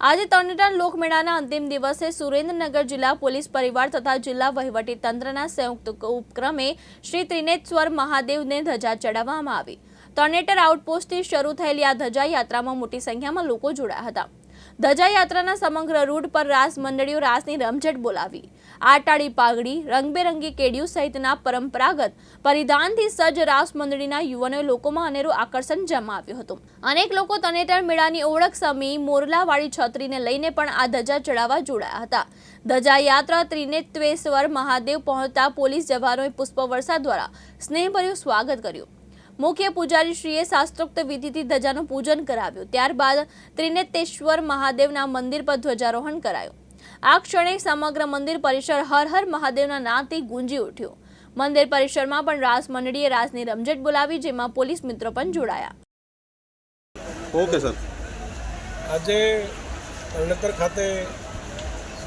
આજે તરણેતર લોકમેળાના અંતિમ દિવસે સુરેન્દ્રનગર જિલ્લા પોલીસ પરિવાર તથા જિલ્લા વહીવટી તંત્રના સંયુક્ત ઉપક્રમે શ્રી ત્રિનેશ્વર મહાદેવને ધજા ચડાવવામાં આવી. તરણેતર આઉટપોસ્ટથી શરૂ થયેલી આ ધજા યાત્રામાં મોટી સંખ્યામાં લોકો જોડાયા હતા. ધજા યાત્રાના સમગ્ર રૂટ પર રાસ મંડળીઓ રાસની રમઝટ બોલાવી. આટાળી પાઘડી, રંગબેરંગી કેડિયું સહિતના પરંપરાગત પરિધાનથી સજ્જ રાસ મંડળીના યુવાનોએ લોકોમાં અનેરું આકર્ષણ જમાવ્યું હતું. અનેક લોકો તનેતર મેળાની ઓળખ સમી મોરલાવાળી છત્રીને લઈને પણ આ ધજા ચડાવવા જોડાયા હતા. ધજા યાત્રા ત્રિનેત્વેશ્વર મહાદેવ પહોંચતા પોલીસ જવાનોએ પુષ્પવર્ષા દ્વારા સ્નેહભર્યું સ્વાગત કર્યું. મુખ્ય પૂજારી શ્રીએ શાસ્ત્રોક્ત વિધિથી ધજાનું પૂજન કરાવ્યું. ત્યારબાદ ત્રિનેતેશ્વર મહાદેવના મંદિર પર ધ્વજારોહણ કરાયું. આ ક્ષણે સમગ્ર મંદિર પરિસર હર હર મહાદેવના નાથી ગુંજી ઉઠ્યું. મંદિર પરિસરમાં પણ રાસ મંડળીએ રાસની રમઝટ બોલાવી જેમાં પોલીસ મિત્રો પણ જોડાયા. Okay sir. આજે તરણેતર ખાતે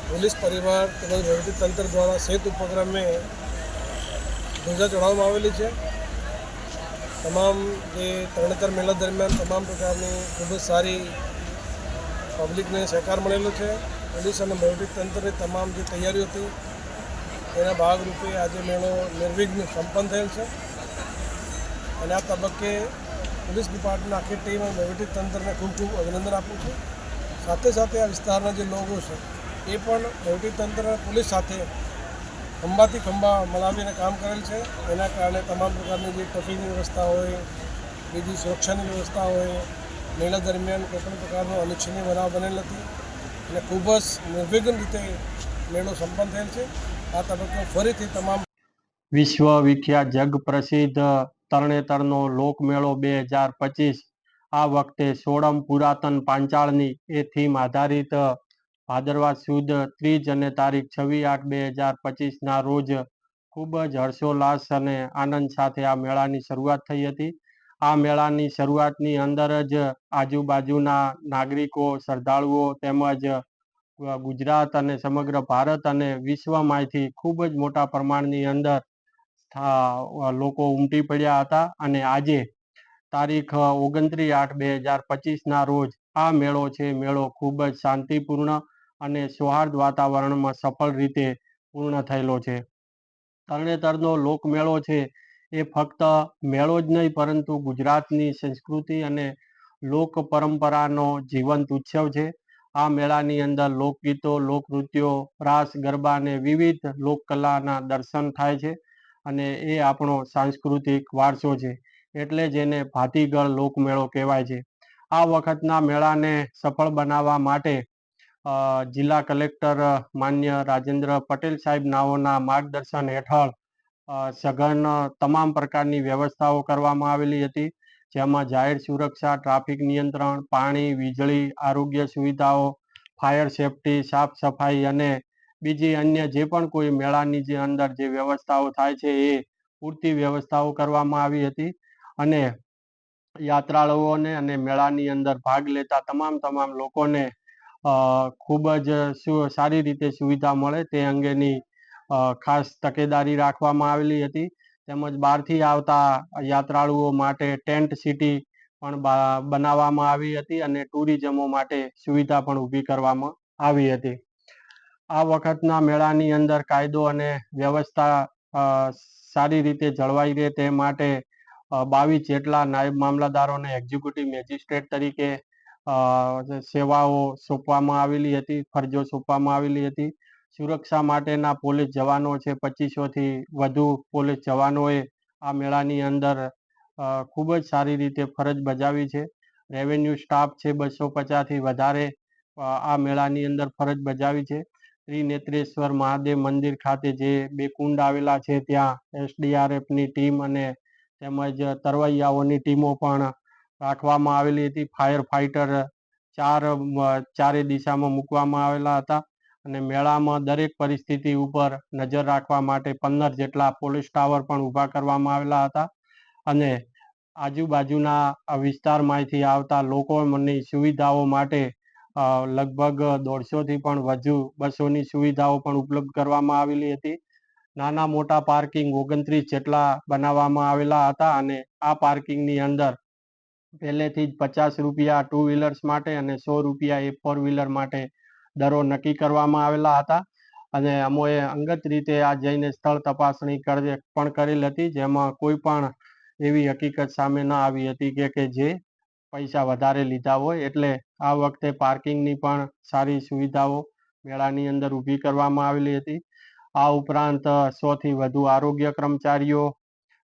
પોલીસ પરિવાર તેમજ વહીવટી તંત્ર દ્વારા સેત ઉપક્રમે ધ્વજા ચડાવવામાં આવેલી છે. તમામ જે તરણેતર મેળા દરમિયાન તમામ પ્રકારની ખૂબ જ સારી પબ્લિકને સહકાર મળેલો છે. પોલીસ અને વહીવટી તંત્રની તમામ જે તૈયારીઓ હતી તેના ભાગરૂપે આજે મેળો નિર્વિઘ્ન સંપન્ન થયેલ છે. અને આ તબક્કે પોલીસ ડિપાર્ટમેન્ટ આખી ટીમ અને વહીવટી તંત્રને ખૂબ ખૂબ અભિનંદન આપું છું. સાથે સાથે આ વિસ્તારના જે લોકો છે, એ પણ વહીવટી તંત્ર પોલીસ સાથે ખંભાથી ખંભા મલાવીને કામ કરેલ છે. એના કારણે તમામ પ્રકારની જે ટ્રાફિકની વ્યવસ્થા હોય, બીજી સુરક્ષાની વ્યવસ્થા હોય, મેળા દરમિયાન કોઈપણ પ્રકારનો અનિચ્છનીય બનાવ બનેલ નથી અને ખૂબ જ નિર્વિઘ્ન રીતે મેળો સંપન્ન થયેલ છે. આ તબક્કે ફરીથી તમામ વિશ્વ વિખ્યાત જગ પ્રસિદ્ધ તરણેતરનો લોકમેળો બે હજાર પચીસ આ વખતે સોળમ પુરાતન પાંચાળની એ થીમ આધારિત ભાદરવા સુદ ત્રીજ અને તારીખ છવ્વીસ આઠ બે હજાર પચીસના રોજ ખૂબ જ હર્ષોલ્લાસ અને આનંદ સાથે આ મેળાની શરૂઆત થઈ હતી. આ મેળાની શરૂઆતની અંદર જ આજુબાજુના નાગરિકો, શ્રદ્ધાળુઓ તેમજ ગુજરાત અને સમગ્ર ભારત અને વિશ્વમાંથી ખૂબ જ મોટા પ્રમાણની અંદર લોકો ઉમટી પડ્યા હતા અને આજે તારીખ ઓગણત્રીસ આઠ બે હજાર પચીસના રોજ આ મેળો છે. મેળો ખૂબ જ શાંતિપૂર્ણ અને સૌહાર્દ વાતાવરણમાં સફળ રીતે પૂર્ણ થયેલો છે. તરણેતરનો લોકમેળો છે. એ ફક્ત મેળો જ નહીં, પરંતુ ગુજરાતની સંસ્કૃતિ અને લોક પરંપરાનો જીવંત ઉત્સવ છે. આ મેળાની અંદર લોકગીતો, લોકનૃત્યો, રાસ, ગરબા અને વિવિધ લોકકલાના દર્શન થાય છે અને એ આપણો સાંસ્કૃતિક વારસો છે, એટલે જેને ભાતીગળ લોકમેળો કહેવાય છે. આ વખતના મેળાને સફળ બનાવવા માટે જિલ્લા કલેક્ટર માન્ય રાજેન્દ્ર પટેલ સાહેબ નાઓના માર્ગદર્શન હેઠળ સઘન તમામ પ્રકારની વ્યવસ્થાઓ કરવામાં આવેલી હતી, જેમાં જાહેર સુરક્ષા, ટ્રાફિક નિયંત્રણ, પાણી, વીજળી, આરોગ્ય સુવિધાઓ, ફાયર સેફટી, સાફ સફાઈ અને બીજી અન્ય જે પણ કોઈ મેળાની જે અંદર જે વ્યવસ્થાઓ થાય છે એ પૂરતી વ્યવસ્થાઓ કરવામાં આવી હતી અને યાત્રાળુઓને અને મેળાની અંદર ભાગ લેતા તમામ તમામ લોકોને ખૂબ જ સારી રીતે સુવિધા મળે તે અંગેની ખાસ તકેદારી રાખવામાં આવેલી હતી. તેમજ બહારથી આવતા યાત્રાળુઓ માટે ટેન્ટ સિટી પણ બનાવવામાં આવી હતી અને ટુરિઝમો માટે સુવિધા પણ ઊભી કરવામાં આવી હતી. આ વખતના મેળાની અંદર કાયદો અને વ્યવસ્થા સારી રીતે જળવાઈ રહે તે માટે બાવીસ જેટલા નાયબ મામલતદારોને એક્ઝિક્યુટિવ મેજિસ્ટ્રેટ તરીકે સેવાઓ સોંપવામાં આવેલી હતી, ફરજો સોંપવામાં આવેલી હતી. સુરક્ષા માટેના પોલીસ જવાનો છે પચીસોથી વધુ પોલીસ જવાનોએ આ મેળાની અંદર ખૂબ જ સારી રીતે ફરજ બજાવી છે. રેવન્યુ સ્ટાફ છે, બસો પચાસથી વધારે આ મેળાની અંદર ફરજ બજાવી છે. ત્રિનેત્રેશ્વર મહાદેવ મંદિર ખાતે જે બે કુંડ આવેલા છે, ત્યાં એસડીઆરએફની ટીમ અને તેમજ તરવૈયાઓની ટીમો પણ રાખવામાં આવેલી હતી. ફાયર ફાઇટર ચાર ચારે દિશામાં મૂકવામાં આવેલા હતા અને મેળામાં દરેક પરિસ્થિતિ ઉપર નજર રાખવા માટે પંદર જેટલા પોલીસ ટાવર પણ ઊભા કરવામાં આવેલા હતા અને આજુબાજુના વિસ્તારમાંથી આવતા લોકોની સુવિધાઓ માટે લગભગ દોઢસોથી પણ વધુ બસોની સુવિધાઓ પણ ઉપલબ્ધ કરવામાં આવેલી હતી. નાના મોટા પાર્કિંગ ઓગણત્રીસ જેટલા બનાવવામાં આવેલા હતા અને આ પાર્કિંગની અંદર પહેલેથી જ પચાસ રૂપિયા ટુ વ્હીલર્સ માટે અને સો રૂપિયા એ ફોર વ્હીલર માટે દરો નક્કી કરવામાં આવેલા હતા. અને અમોએ અંગત રીતે આ જઈને સ્થળ તપાસણી પણ કરેલ હતી, જેમાં કોઈ પણ એવી હકીકત સામે ન આવી હતી કે કે જે પૈસા વધારે લીધા હોય. એટલે આ વખતે પાર્કિંગની પણ સારી સુવિધાઓ મેળાની અંદર ઊભી કરવામાં આવેલી હતી. આ ઉપરાંત સોથી વધુ આરોગ્ય કર્મચારીઓ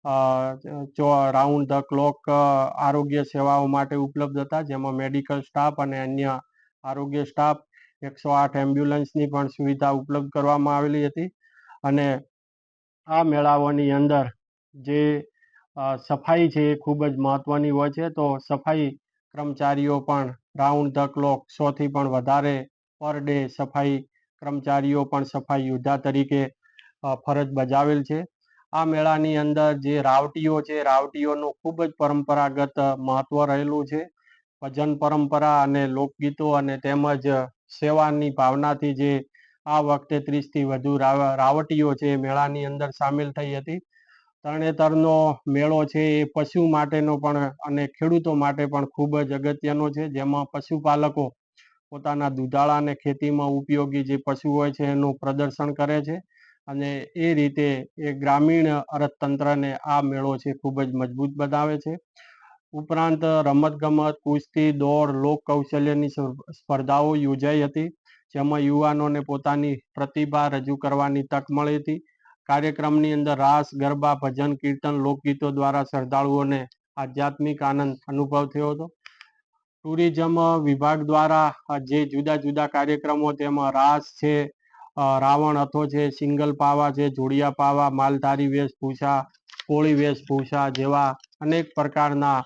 ચો રાઉન્ડ ધ ક્લોક આરોગ્ય સેવાઓ માટે ઉપલબ્ધ હતા, જેમાં મેડિકલ સ્ટાફ અને અન્ય આરોગ્ય સ્ટાફ એકસો આઠ એમ્બ્યુલન્સની પણ સુવિધા ઉપલબ્ધ કરવામાં આવેલી હતી. અને આ મેળાઓની અંદર જે સફાઈ છે એ ખૂબ જ મહત્વની હોય છે, તો સફાઈ કર્મચારીઓ પણ રાઉન્ડ ધ ક્લોક સોથી પણ વધારે પર ડે સફાઈ કર્મચારીઓ પણ સફાઈ યોદ્ધા તરીકે ફરજ બજાવેલ છે. આ મેળાની અંદર જે રાવટીઓ છે, રાવટીઓનું ખૂબ જ પરંપરાગત મહત્વ રહેલું છે. ભજન પરંપરા અને લોકગીતો અને તેમજ સેવાની ભાવનાથી જે આ વખતે ત્રીસથી વધુ રાવ- રાવટીઓ છે મેળાની અંદર સામેલ થઈ હતી. તરણેતરનો મેળો છે એ પશુ માટેનો પણ અને ખેડૂતો માટે પણ ખૂબ જ અગત્યનો છે. જેમાં પશુપાલકો પોતાના દુધાળા અને ખેતીમાં ઉપયોગી જે પશુ હોય છે એનું પ્રદર્શન કરે છે. અને એ રીતે એ ગ્રામીણ અર્થતંત્રને આ મેળો છે ખૂબ જ મજબૂત બનાવે છે. ઉપરાંત રમતગમત, કુસ્તી, દોડ લોક કૌશલ્યની સ્પર્ધાઓ યોજાઈ હતી, જેમાં યુવાનોને પોતાની પ્રતિભા રજૂ કરવાની તક મળી હતી. કાર્યક્રમની અંદર રાસ, ગરબા, ભજન, કીર્તન, લોકગીતો દ્વારા શ્રદ્ધાળુઓને આધ્યાત્મિક આનંદ અનુભવ થયો હતો. ટુરિઝમ વિભાગ દ્વારા જે જુદા જુદા કાર્યક્રમો, તેમાં રાસ છે રાવણ હથો છે, સિંગલ પાવા છે, જોડિયા પાવા, માલધારી વેશભૂષા, કોળી વેશભૂષા જેવા અનેક પ્રકારના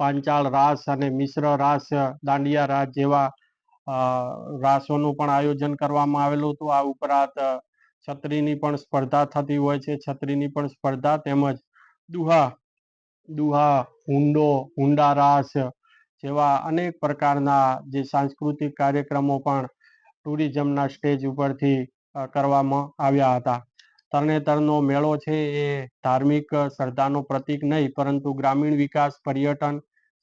પાંચાળ રાસ અને મિશ્ર રાસ, દાંડિયા રાસ જેવા રાસોનું પણ આયોજન કરવામાં આવેલું હતું. આ ઉપરાંત છત્રીની પણ સ્પર્ધા થતી હોય છે. છત્રીની પણ સ્પર્ધા તેમજ દુહા દુહા, હુંડો, હુંડા રાસ જેવા અનેક પ્રકારના જે સાંસ્કૃતિક કાર્યક્રમો પણ ટુરિઝમના સ્ટેજ ઉપરથી કરવામાં આવ્યા હતા. તરણેતરનો મેળો છે એ ધાર્મિક શ્રદ્ધાનો પ્રતીક નહીં, પરંતુ ગ્રામીણ વિકાસ, પર્યટન,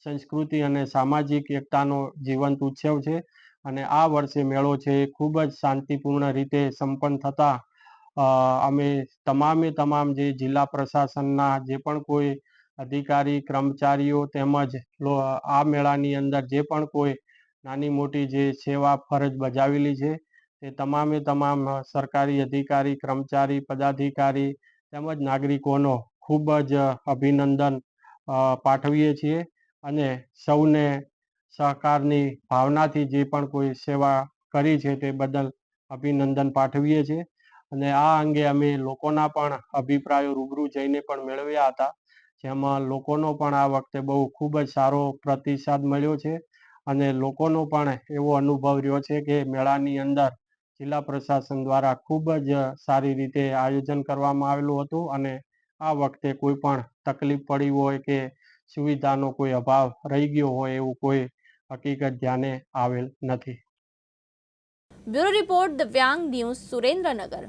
સંસ્કૃતિ અને સામાજિક એકતાનો જીવંત ઉત્સવ છે. અને આ વર્ષે મેળો છે એ ખૂબ જ શાંતિપૂર્ણ રીતે સંપન્ન થતા અમે તમામે તમામ જે જિલ્લા પ્રશાસનના જે પણ કોઈ અધિકારી, કર્મચારીઓ તેમજ આ મેળાની અંદર જે પણ કોઈ નાની મોટી જે સેવા ફરજ બજાવેલી છે, તે તમામે તમામ સરકારી અધિકારી, કર્મચારી, પદાધિકારી તેમજ નાગરિકોનો ખૂબ જ અભિનંદન પાઠવીએ છીએ અને સૌને સહકારની ભાવનાથી જે પણ કોઈ સેવા કરી છે તે બદલ અભિનંદન પાઠવીએ છીએ. અને આ અંગે અમે લોકોના પણ અભિપ્રાયો રૂબરૂ જઈને પણ મેળવ્યા હતા, જેમાં લોકોનો પણ આ વખતે બહુ ખૂબ જ સારો પ્રતિસાદ મળ્યો છે. અને લોકોનો પણ એવો અનુભવ રહ્યો છે કે મેળાની અંદર જિલ્લા પ્રશાસન દ્વારા ખૂબ જ સારી રીતે આયોજન કરવામાં આવેલું હતું અને આ વખતે કોઈ પણ તકલીફ પડી હોય કે સુવિધાનો કોઈ અભાવ રહી ગયો હોય એવું કોઈ હકીકત ધ્યાને આવેલ નથી. Bureau report Divyang news Surendranagar.